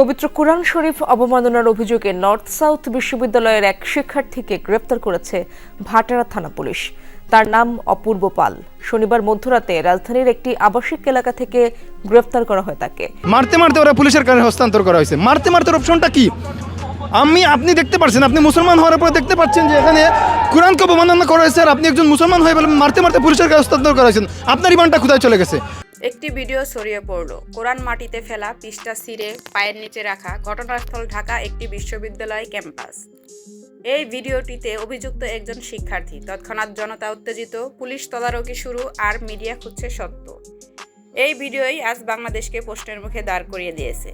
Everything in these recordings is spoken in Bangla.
পবিত্র কোরআন শরীফ অবমাননার অভিযোগে নর্থ সাউথ বিশ্ববিদ্যালয়ের এক শিক্ষার্থীকে গ্রেপ্তার করেছে ভাটারা থানা পুলিশ। তার নাম অপূর্ব পাল। শনিবার মধ্যরাতে রাজধানীর একটি আবাসিক এলাকা থেকে গ্রেপ্তার করা হয় তাকে। মারতে মারতে ওরা পুলিশের কাছে হস্তান্তর করা হয়েছে। মারতে মারতে অপশনটা কি? আমি, আপনি দেখতে পাচ্ছেন, আপনি মুসলমান হওয়ার পরে দেখতে পাচ্ছেন যে এখানে কোরআনকে অবমাননা করা হয়েছে আর আপনি একজন মুসলমান হয়ে বলে মারতে মারতে পুলিশের কাছে হস্তান্তর করা হয়েছেন। আপনার ইমানটা কোথায় চলে গেছে? একটি ভিডিও ছড়িয়ে পড়ল। কোরআন মাটিতে ফেলা, পৃষ্ঠা ছিঁড়ে, পায়ের নিচে রাখা, ঘটনাস্থল ঢাকা একটি বিশ্ববিদ্যালয় ক্যাম্পাস। এই ভিডিওটিতে অভিযুক্ত একজন শিক্ষার্থী। তৎক্ষণাৎ জনতা উত্তেজিত, পুলিশ তদারকি শুরু আর মিডিয়া খুঁজছে সত্য। এই ভিডিওই আজ বাংলাদেশকে প্রশ্নের মুখে দাঁড় করিয়ে দিয়েছে।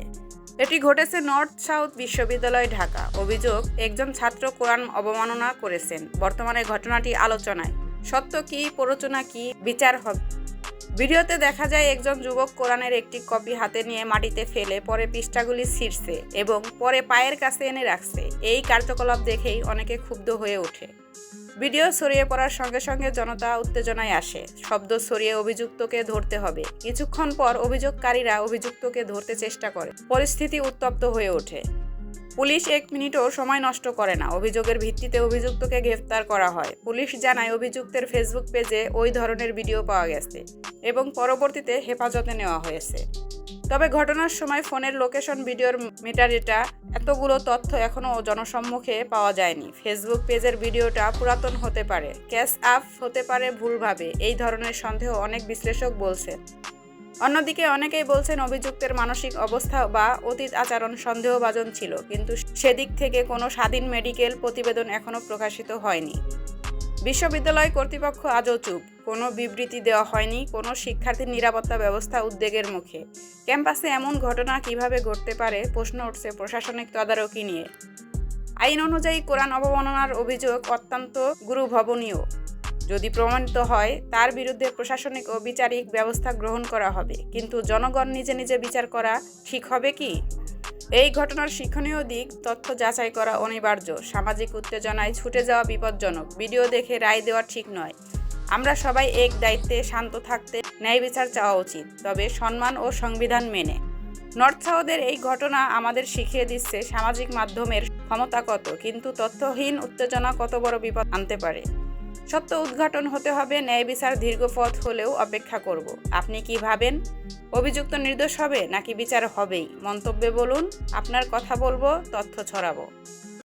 এটি ঘটেছে নর্থ সাউথ বিশ্ববিদ্যালয়, ঢাকা। অভিযোগ, একজন ছাত্র কোরআন অবমাননা করেছেন। বর্তমানে ঘটনাটি আলোচনায়। সত্য কি, প্ররোচনা কি, বিচার হবে ভিডিওতে দেখা যায় একজন যুবক কোরআনের একটি কপি হাতে নিয়ে মাটিতে ফেলে, পরে পৃষ্ঠাগুলি ছিঁড়ছে এবং পরে পায়ের কাছে এনে রাখছে। এই কার্যকলাপ দেখেই অনেকে ক্ষুব্ধ হয়ে ওঠে। ভিডিও ছড়িয়ে পড়ার সঙ্গে সঙ্গে জনতা উত্তেজনায় আসে। শব্দ ছড়িয়ে অভিযুক্তকে ধরতে হবে। কিছুক্ষণ পর অভিযোগকারীরা অভিযুক্তকে ধরতে চেষ্টা করে। পরিস্থিতি উত্তপ্ত হয়ে ওঠে। পুলিশ এক মিনিটও সময় নষ্ট করে না। অভিযোগের ভিত্তিতে অভিযুক্তকে গ্রেফতার করা হয়। পুলিশ জানায়, অভিযুক্তের ফেসবুক পেজে ওই ধরনের ভিডিও পাওয়া গেছে। এবং পরবর্তীতে হেফাজতে নেওয়া হয়েছে। তবে ঘটনার সময় ফোনের লোকেশন, ভিডিওর মিটারেটা এতগুলো তথ্য এখনও জনসম্মুখে পাওয়া যায়নি। ফেসবুক পেজের ভিডিওটা পুরাতন হতে পারে ক্যাশ আপ হতে পারে ভুলভাবে, এই ধরনের সন্দেহ অনেক বিশ্লেষক বলছেন অন্যদিকে অনেকেই বলছেন অভিযুক্তের মানসিক অবস্থা বা অতীত আচরণ সন্দেহভাজন ছিল, কিন্তু সেদিক থেকে কোনো স্বাধীন মেডিকেল প্রতিবেদন এখনও প্রকাশিত হয়নি। বিশ্ববিদ্যালয় কর্তৃপক্ষ আজও চুপ। কোনো বিবৃতি দেওয়া হয়নি, কোনো শিক্ষার্থীর নিরাপত্তা ব্যবস্থা উদ্বেগের মুখে। ক্যাম্পাসে এমন ঘটনা কীভাবে ঘটতে পারে প্রশ্ন উঠছে প্রশাসনিক তদারকি নিয়ে। আইন অনুযায়ী কোরআন অবমাননার অভিযোগ অত্যন্ত গুরুভবনীয়। যদি প্রমাণিত হয়, তার বিরুদ্ধে প্রশাসনিক ও বিচারিক ব্যবস্থা গ্রহণ করা হবে। কিন্তু জনগণ নিজে নিজে বিচার করা ঠিক হবে কি? এই ঘটনার শিক্ষণীয় দিক, তথ্য যাচাই করা অনিবার্য। সামাজিক উত্তেজনায় ছুটে যাওয়া বিপজ্জনক। ভিডিও দেখে রায় দেওয়া ঠিক নয়। আমরা সবাই এক দায়িত্বে শান্ত থাকতে ন্যায় বিচার চাওয়া উচিত, তবে সম্মান ও সংবিধান মেনে। নর্থ সাউথের এই ঘটনা আমাদের শিখিয়ে দিচ্ছে সামাজিক মাধ্যমের ক্ষমতা কত, কিন্তু তথ্যহীন উত্তেজনা কত বড় বিপদ আনতে পারে। সত্য উদ্ঘাটন হতে হবে, ন্যায় বিচার দীর্ঘপথ হলেও অপেক্ষা করব। আপনি কি ভাবেন? অভিযুক্ত নির্দোষ হবে নাকি বিচার হবেই? মন্তব্যে বলুন, আপনার কথা বলব, তথ্য ছড়াবো।